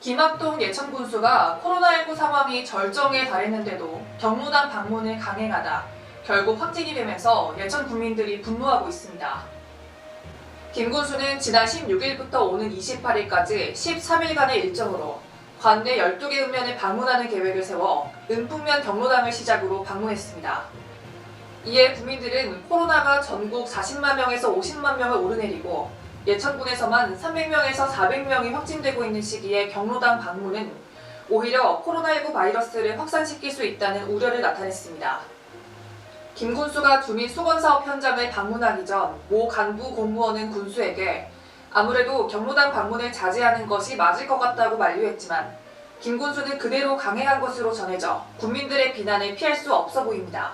김학동 예천군수가 코로나19 상황이 절정에 달했는데도 경무단 방문을 강행하다 결국 확진이 되면서 예천 국민들이 분노하고 있습니다. 김 군수는 지난 16일부터 오는 28일까지 13일간의 일정으로 관내 12개 읍면을 방문하는 계획을 세워 은풍면 경로당을 시작으로 방문했습니다. 이에 국민들은 코로나가 전국 40만 명에서 50만 명을 오르내리고 예천군에서만 300명에서 400명이 확진되고 있는 시기에 경로당 방문은 오히려 코로나19 바이러스를 확산시킬 수 있다는 우려를 나타냈습니다. 김 군수가 주민 수건사업 현장을 방문하기 전 모 간부 공무원은 군수에게 아무래도 경로당 방문을 자제하는 것이 맞을 것 같다고 만류했지만 김 군수는 그대로 강행한 것으로 전해져 국민들의 비난을 피할 수 없어 보입니다.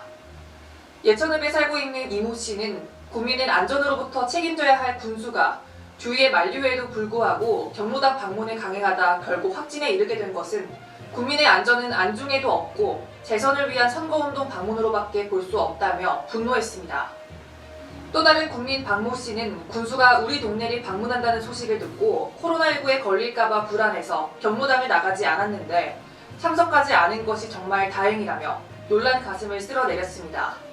예천읍에 살고 있는 이모 씨는 국민의 안전으로부터 책임져야 할 군수가 주위의 만류에도 불구하고 경로당 방문을 강행하다 결국 확진에 이르게 된 것은 국민의 안전은 안중에도 없고 재선을 위한 선거운동 방문으로밖에 볼 수 없다며 분노했습니다. 또 다른 국민 박모 씨는 군수가 우리 동네를 방문한다는 소식을 듣고 코로나19에 걸릴까봐 불안해서 경로당을 나가지 않았는데 참석하지 않은 것이 정말 다행이라며 놀란 가슴을 쓸어내렸습니다.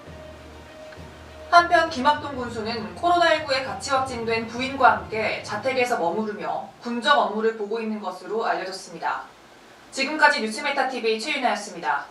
한편 김학동 군수는 코로나19에 같이 확진된 부인과 함께 자택에서 머무르며 군정 업무를 보고 있는 것으로 알려졌습니다. 지금까지 뉴스메타TV 최윤아였습니다.